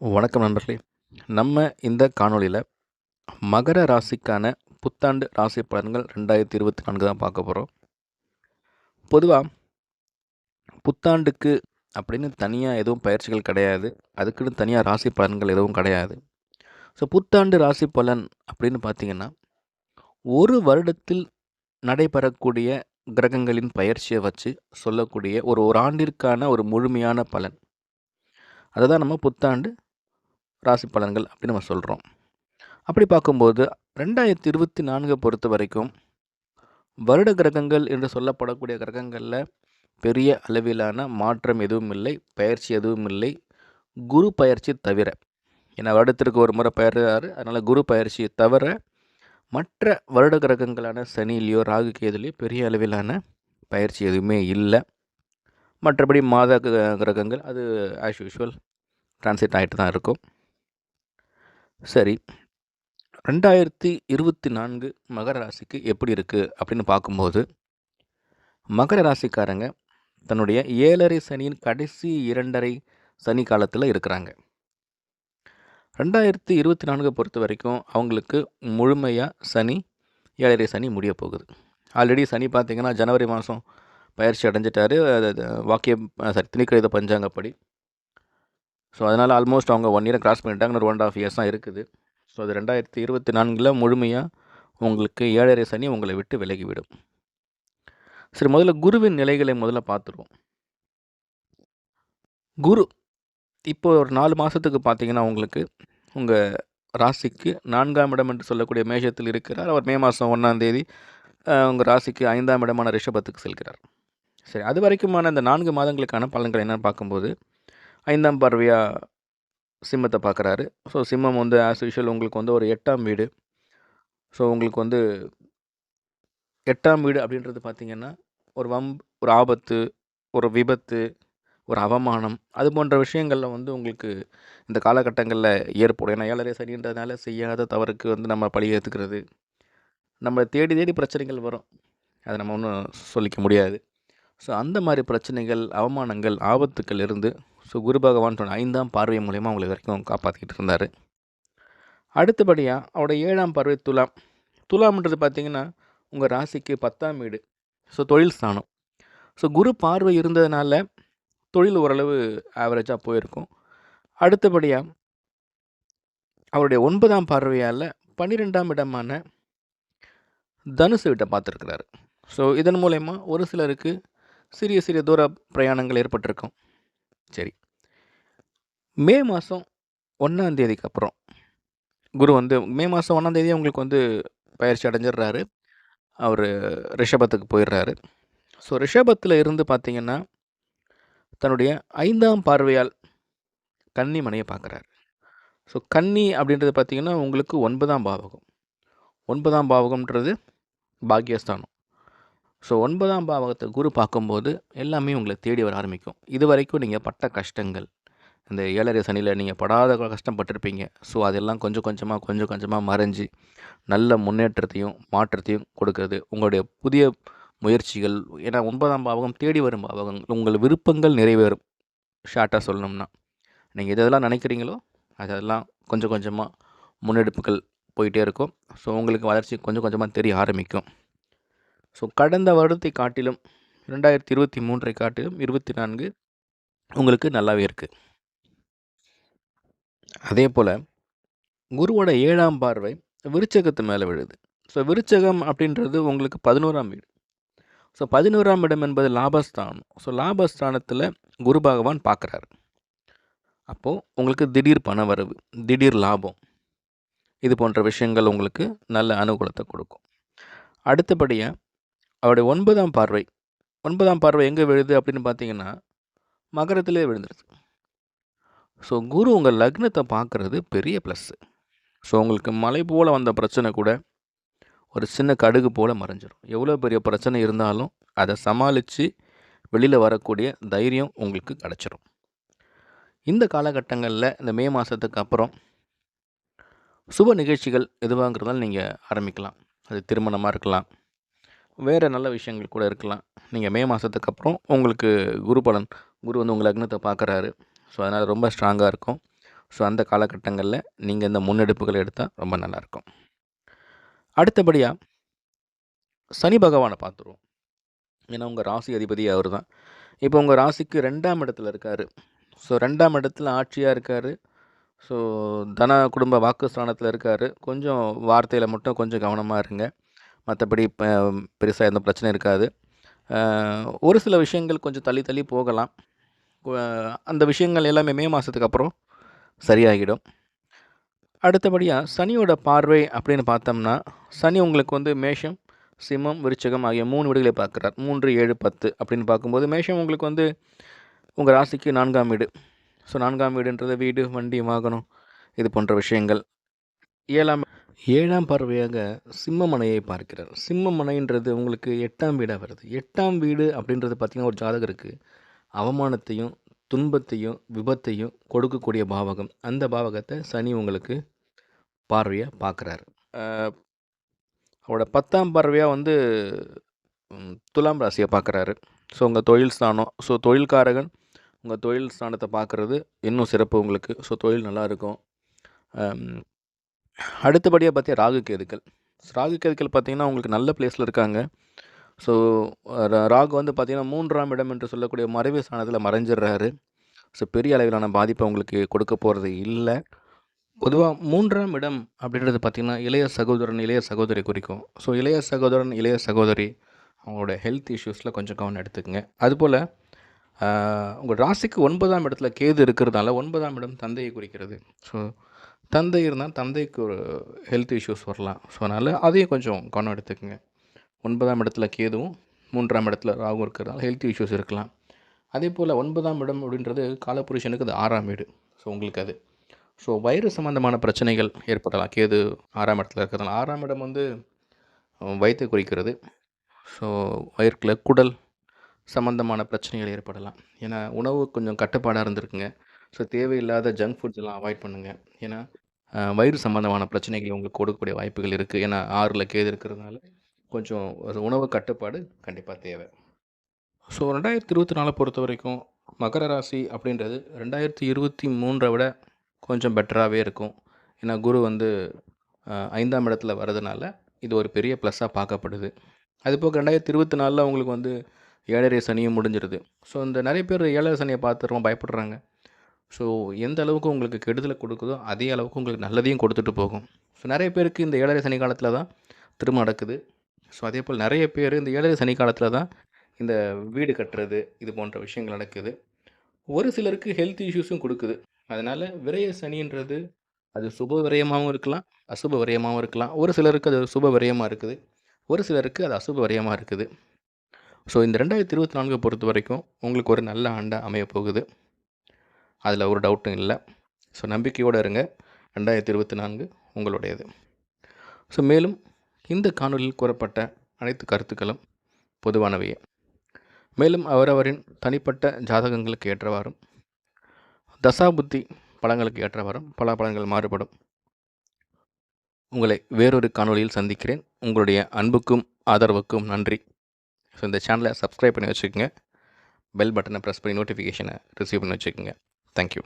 வணக்கம் நண்பர்களே. நம்ம இந்த காணொளியில் மகர ராசிக்கான புத்தாண்டு ராசி பலன்கள் ரெண்டாயிரத்தி இருபத்தி நான்கு தான் பார்க்க போகிறோம் பொதுவாக புத்தாண்டுக்கு அப்படின்னு தனியாக எதுவும் பயிற்சிகள் கிடையாது. அதுக்குன்னு தனியாக ராசி பலன்கள் எதுவும் கிடையாது. ஸோ புத்தாண்டு ராசி பலன் அப்படின்னு பார்த்தீங்கன்னா ஒரு வருடத்தில் நடைபெறக்கூடிய கிரகங்களின் பயிற்சியை வச்சு சொல்லக்கூடிய ஒரு ஒரு ஆண்டிற்கான ஒரு முழுமையான பலன். அதை தான் நம்ம புத்தாண்டு ராசி பலன்கள் அப்படின்னு நம்ம சொல்கிறோம் அப்படி பார்க்கும்போது ரெண்டாயிரத்தி இருபத்தி நான்கை பொறுத்த வரைக்கும் வருட கிரகங்கள் என்று சொல்லப்படக்கூடிய கிரகங்களில் பெரிய அளவிலான மாற்றம் எதுவும் இல்லை பயிற்சி எதுவும் இல்லை. குரு பயிற்சி தவிர ஏன்னா வருடத்திற்கு ஒரு முறை பயிர்றாரு. அதனால் குரு பயிற்சியை தவிர மற்ற வருட கிரகங்களான சனிலேயோ ராகு கேதுலேயோ பெரிய அளவிலான பயிற்சி எதுவுமே இல்லை. மற்றபடி மாத கிர- கிரகங்கள் அது ஆஸ் யூஷுவல் டிரான்சிட் ஆகிட்டு தான் இருக்கும். சரி. ரெண்டாயிரத்தி இருபத்தி நான்கு மகர ராசிக்கு எப்படி இருக்குது அப்படின்னு பார்க்கும்போது மகர ராசிக்காரங்க தன்னுடைய ஏழரை சனியின் கடைசி இரண்டரை சனி காலத்தில் இருக்கிறாங்க. ரெண்டாயிரத்தி இருபத்தி நான்கை பொறுத்த வரைக்கும் அவங்களுக்கு முழுமையாக சனி ஏழரை சனி முடிய போகுது. ஆல்ரெடி சனி பார்த்திங்கன்னா ஜனவரி மாதம் பயிற்சி அடைஞ்சிட்டாரு. வாக்கிய சரி வாக்கியம் பஞ்சாங்கப்படி. ஸோ அதனால் ஆல்மோஸ்ட் அவங்க ஒன் இயரை கிராஸ் பண்ணிட்டாங்க ஒரு ஒன் அண்ட் ஆஃப் இயர்ஸ் தான் இருக்குது. ஸோ அது ரெண்டாயிரத்தி இருபத்தி நான்கில் முழுமையாக உங்களுக்கு ஏழரை சனி உங்களை விட்டு விலகிவிடும். சரி முதல்ல குருவின் நிலைகளை முதல்ல பார்த்துருவோம். குரு இப்போ ஒரு நாலு மாதத்துக்கு பார்த்தீங்கன்னா உங்களுக்கு உங்கள் ராசிக்கு நான்காம் இடம் என்று சொல்லக்கூடிய மேஷத்தில் இருக்கிறார். அவர் மே மாதம் ஒன்றாம் தேதி உங்கள் ராசிக்கு ஐந்தாம் இடமான ரிஷபத்துக்கு செல்கிறார். சரி அது வரைக்குமான இந்த நான்கு மாதங்களுக்கான பலன்கள் என்னென்னு பார்க்கும்போது ஐந்தாம் பார்வையாக சிம்மத்தை பார்க்குறாரு. ஸோ சிம்மம் வந்து ஆஸ் யூஷுவல் உங்களுக்கு வந்து ஒரு எட்டாம் வீடு. ஸோ உங்களுக்கு வந்து எட்டாம் வீடு அப்படின்றது பார்த்திங்கன்னா ஒரு வம்ப் ஒரு ஆபத்து ஒரு விபத்து ஒரு அவமானம் அது போன்ற விஷயங்களில் வந்து உங்களுக்கு இந்த காலகட்டங்களில் ஏற்படும். ஏன்னா ஏழரை சரின்றதுனால செய்யாத தவறுக்கு வந்து நம்ம பழி ஏற்றுக்கிறது நம்ம தேடி தேடி பிரச்சனைகள் வரும். அதை நம்ம ஒன்றும் சொல்லிக்க முடியாது. ஸோ அந்த மாதிரி பிரச்சனைகள் அவமானங்கள் ஆபத்துக்கள் இருந்து ஸோ குரு பகவான் சொன்ன ஐந்தாம் பார்வை மூலயமா அவங்களை வரைக்கும் காப்பாற்றிக்கிட்டு இருந்தார். அடுத்தபடியாக அவருடைய ஏழாம் பார்வை துலாம். துலாம்ன்றது பார்த்தீங்கன்னா உங்கள் ராசிக்கு பத்தாம் வீடு. ஸோ தொழில் ஸ்தானம். ஸோ குரு பார்வை இருந்ததுனால தொழில் ஓரளவு ஆவரேஜாக போயிருக்கும். அடுத்தபடியாக அவருடைய ஒன்பதாம் பார்வையால் பன்னிரெண்டாம் இடமான தனுசு வீட்டை பார்த்துருக்கிறாரு. ஸோ இதன் மூலயமா ஒரு சிலருக்கு சிறிய சிறிய தூர பிரயாணங்கள் ஏற்பட்டிருக்கும். சரி. மே மாதம் ஒன்றாந்தேதிக்கு அப்புறம். குரு வந்து மே மாதம் ஒன்றாந்தேதி அவங்களுக்கு உங்களுக்கு வந்து பயிற்சி அடைஞ்சிடுறாரு. அவர் ரிஷபத்துக்கு போயிடுறாரு. ஸோ ரிஷபத்தில் இருந்து பார்த்தீங்கன்னா தன்னுடைய ஐந்தாம் பார்வையால் கன்னி மனையை பார்க்குறாரு ஸோ கன்னி அப்படின்றது பார்த்தீங்கன்னா உங்களுக்கு ஒன்பதாம் பாவகம். ஒன்பதாம் பாவகம்ன்றது பாக்கியஸ்தானம் ஸோ ஒன்பதாம் பாவகத்தை குரு பார்க்கும்போது எல்லாமே உங்களை தேடி வர ஆரம்பிக்கும். இது வரைக்கும் நீங்கள் பட்ட கஷ்டங்கள் இந்த ஏழரை சனியில் நீங்கள் படாத கஷ்டப்பட்டிருப்பீங்க. ஸோ அதெல்லாம் கொஞ்சம் கொஞ்சமாக கொஞ்சம் கொஞ்சமாக மறைஞ்சு நல்ல முன்னேற்றத்தையும் மாற்றத்தையும் கொடுக்கறது. உங்களுடைய புதிய முயற்சிகள் ஏன்னா ஒன்பதாம் பாவகம் தேடி வரும் பாவகம். உங்கள் விருப்பங்கள் நிறைவேறும். ஷார்ட்டாக சொல்லணும்னா. நீங்கள் எதெல்லாம் நினைக்கிறீங்களோ அதெல்லாம் கொஞ்சம் கொஞ்சமாக முன்னெடுப்புகள் போயிட்டே இருக்கும். ஸோ உங்களுக்கு வளர்ச்சி கொஞ்சம் கொஞ்சமாக தெரிய ஆரம்பிக்கும். ஸோ கடந்த வருடத்தை காட்டிலும் ரெண்டாயிரத்தி இருபத்தி மூன்றை காட்டிலும் இருபத்தி நான்கு உங்களுக்கு நல்லாவே இருக்குது அதே போல் குருவோட ஏழாம் பார்வை விருச்சகத்து மேலே விழுது. ஸோ விருச்சகம் அப்படின்றது உங்களுக்கு பதினோராம் வீடு. ஸோ பதினோராம் இடம் என்பது லாபஸ்தானம். ஸோ லாபஸ்தானத்தில் குரு பகவான் பார்க்குறாரு அப்போது உங்களுக்கு திடீர் பண வரவு திடீர் லாபம். இது போன்ற விஷயங்கள் உங்களுக்கு நல்ல அனுகூலத்தை கொடுக்கும். அடுத்தபடியாக அவருடைய ஒன்பதாம் பார்வை. ஒன்பதாம் பார்வை எங்கே விழுது அப்படின்னு பார்த்தீங்கன்னா மகரத்திலே விழுந்துருது ஸோ குரு உங்கள் லக்னத்தை பார்க்குறது பெரிய ப்ளஸ்ஸு ஸோ உங்களுக்கு மலை போல் வந்த பிரச்சனை கூட ஒரு சின்ன கடுகு போல் மறைஞ்சிடும் எவ்வளோ பெரிய பிரச்சனை இருந்தாலும் அதை சமாளித்து வெளியில் வரக்கூடிய தைரியம் உங்களுக்கு கிடச்சிரும். இந்த காலகட்டங்களில் இந்த மே மாதத்துக்கு அப்புறம் சுப நிகழ்ச்சிகள் எதுவாங்கிறதால நீங்கள் ஆரம்பிக்கலாம். அது திருமணமாக இருக்கலாம். வேறு நல்ல விஷயங்கள் கூட இருக்கலாம். நீங்கள் மே மாதத்துக்கு அப்புறம் உங்களுக்கு குரு பலன் குரு வந்து உங்கள் லக்னத்தை பார்க்குறாரு. ஸோ அதனால் ரொம்ப ஸ்ட்ராங்காக இருக்கும். ஸோ அந்த காலகட்டங்களில் நீங்கள் இந்த முன்னெடுப்புகளை எடுத்தால் ரொம்ப நல்லாயிருக்கும். அடுத்தபடியாக சனி பகவானை பார்த்துருவோம். ஏன்னா உங்கள் ராசி அதிபதி அவர் தான். இப்போ உங்கள் ராசிக்கு ரெண்டாம் இடத்துல இருக்கார். ஸோ ரெண்டாம் இடத்துல ஆட்சியாக இருக்கார். ஸோ தன குடும்ப வாக்குஸ்தானத்தில் இருக்கார். கொஞ்சம் வார்த்தையில் மட்டும் கொஞ்சம் கவனமாக இருங்க. மற்றபடி இப்போ பெருசாக எந்த பிரச்சனை இருக்காது. ஒரு சில விஷயங்கள் கொஞ்சம் தள்ளி தள்ளி போகலாம். அந்த விஷயங்கள் எல்லாமே மே மாதத்துக்கு அப்புறம் சரியாகிடும். அடுத்தபடியாக சனியோட பார்வை அப்படின்னு பார்த்தோம்னா சனி உங்களுக்கு வந்து மேஷம் சிம்மம் விருச்சகம் ஆகிய மூணு வீடுகளை பார்க்குறார். மூன்று ஏழு பத்து அப்படின்னு பார்க்கும்போது மேஷம் உங்களுக்கு வந்து உங்கள் ராசிக்கு நான்காம் வீடு. ஸோ நான்காம் வீடுன்றது வீடு வண்டி வாகனம் இது போன்ற விஷயங்கள். ஏழாம் ஏழாம் பார்வையாக சிம்மமனையை பார்க்கிறார். சிம்மமனைன்றது உங்களுக்கு எட்டாம் வீடாக வருது. எட்டாம் வீடு அப்படின்றது பார்த்திங்கன்னா ஒரு ஜாதகருக்கு அவமானத்தையும் துன்பத்தையும் விபத்தையும் கொடுக்கக்கூடிய பாவகம். அந்த பாவகத்தை சனி உங்களுக்கு பார்வையாக பார்க்குறாரு. அவரோட பத்தாம் பார்வையாக வந்து துலாம் ராசியை பார்க்குறாரு. ஸோ உங்கள் தொழில் ஸ்தானம் ஸோ தொழில்காரகன் உங்கள் தொழில் ஸ்தானத்தை பார்க்குறது இன்னும் சிறப்பு உங்களுக்கு. ஸோ தொழில் நல்லா இருக்கும். அடுத்தபடியாக பார்த்தீங்க ராகு கேதுக்கள். ராகு கேதுக்கள் பார்த்தீங்கன்னா உங்களுக்கு நல்ல பிளேஸில் இருக்காங்க. ஸோ ராகு வந்து பார்த்திங்கன்னா மூன்றாம் இடம் என்று சொல்லக்கூடிய மறைவு ஸ்தானத்தில் மறைஞ்சிடுறாரு. ஸோ பெரிய அளவிலான பாதிப்பை உங்களுக்கு கொடுக்க போகிறது இல்லை. பொதுவாக மூன்றாம் இடம் அப்படின்றது பார்த்திங்கன்னா இளைய சகோதரன் இளைய சகோதரி குறிக்கும். ஸோ இளைய சகோதரன் இளைய சகோதரி அவங்களோட ஹெல்த் இஷ்யூஸில் கொஞ்சம் கவனம் எடுத்துக்கங்க. அதுபோல் உங்கள் ராசிக்கு ஒன்பதாம் இடத்துல கேது இருக்கிறதுனால ஒன்பதாம் இடம் தந்தையை குறிக்கிறது. ஸோ தந்தை இருந்தால் தந்தைக்கு ஒரு ஹெல்த் இஷ்யூஸ் வரலாம். ஸோ அதனால் அதையும் கொஞ்சம் கவனம் எடுத்துக்கங்க. ஒன்பதாம் இடத்துல கேதுவும் மூன்றாம் இடத்துல ராகும் இருக்கிறதால ஹெல்த் இஷ்யூஸ் இருக்கலாம். அதே போல் ஒன்பதாம் இடம் அப்படின்றது காலபுருஷனுக்கு அது ஆறாம் வீடு. ஸோ உங்களுக்கு அது. ஸோ வயிறு சம்மந்தமான பிரச்சனைகள் ஏற்படலாம். கேது ஆறாம் இடத்துல இருக்கிறதுனால. ஆறாம் இடம் வந்து வயிற்றை குறிக்கிறது. ஸோ வயிற்றில் குடல் சம்மந்தமான பிரச்சனைகள் ஏற்படலாம். ஏன்னா உணவு கொஞ்சம் கட்டுப்பாடாக இருந்திருக்குங்க. ஸோ தேவையில்லாத ஜங்க் ஃபுட்ஸ் எல்லாம் அவாய்ட் பண்ணுங்கள் ஏன்னா வயிறு சம்மந்தமான பிரச்சனைகள் உங்களுக்கு கொடுக்கக்கூடிய வாய்ப்புகள் இருக்குது ஏன்னா ஆறில் கேது இருக்கிறதுனால கொஞ்சம் ஒரு உணவு கட்டுப்பாடு கண்டிப்பாக தேவை. ஸோ ரெண்டாயிரத்தி இருபத்தி நாலை பொறுத்த வரைக்கும் மகர ராசி அப்படின்றது ரெண்டாயிரத்தி இருபத்தி மூன்றை விட கொஞ்சம் பெட்டராகவே இருக்கும். ஏன்னா குரு வந்து ஐந்தாம் இடத்துல வர்றதுனால இது ஒரு பெரிய ப்ளஸ்ஸாக பார்க்கப்படுது. அதுபோக ரெண்டாயிரத்தி இருபத்தி நாலில் உங்களுக்கு வந்து ஏழரை சனியும் முடிஞ்சிருது. ஸோ இந்த நிறைய பேர் ஏழரை சனியை பார்த்து ரொம்ப பயப்படுறாங்க. ஸோ எந்த அளவுக்கு உங்களுக்கு கெடுதலை கொடுக்குதோ அதே அளவுக்கு உங்களுக்கு நல்லதையும் கொடுத்துட்டு போகும். ஸோ நிறைய பேருக்கு இந்த ஏழரை சனி காலத்தில் தான் திரும்ப நடக்குது. ஸோ அதே போல் நிறைய பேர் இந்த ஏழரை சனி காலத்தில் தான் இந்த வீடு கட்டுறது இது போன்ற விஷயங்கள் நடக்குது. ஒரு சிலருக்கு ஹெல்த் இஷ்யூஸும் கொடுக்குது. அதனால் விரய சனின்றது அது சுப விரயமாகவும் இருக்கலாம் அசுப விரயமாகவும் இருக்கலாம். ஒரு சிலருக்கு அது சுப விரயமாக இருக்குது. ஒரு சிலருக்கு அது அசுப விரயமாக இருக்குது. ஸோ இந்த ரெண்டாயிரத்தி இருபத்தி நான்கு பொறுத்த வரைக்கும் உங்களுக்கு ஒரு நல்ல ஆண்டாக அமைய போகுது. அதில் ஒரு டவுட்டும் இல்லை. ஸோ நம்பிக்கையோடு இருங்க. ரெண்டாயிரத்தி இருபத்தி நான்கு உங்களுடையது. ஸோ மேலும் இந்த காணொலியில் கூறப்பட்ட அனைத்து கருத்துக்களும் பொதுவானவையே மேலும் அவரவரின் தனிப்பட்ட ஜாதகங்களுக்கு ஏற்றவாறும் தசாபுத்தி பலங்களுக்கு ஏற்றவாறும் பல பலன்கள் மாறுபடும். உங்களை வேறொரு காணொளியில் சந்திக்கிறேன். உங்களுடைய அன்புக்கும் ஆதரவுக்கும் நன்றி. ஸோ இந்த சேனலை சப்ஸ்கிரைப் பண்ணி வச்சுக்கோங்க. பெல் பட்டனை ப்ரெஸ் பண்ணி நோட்டிஃபிகேஷனை ரிசீவ் பண்ணி வச்சுக்கோங்க. தேங்க்யூ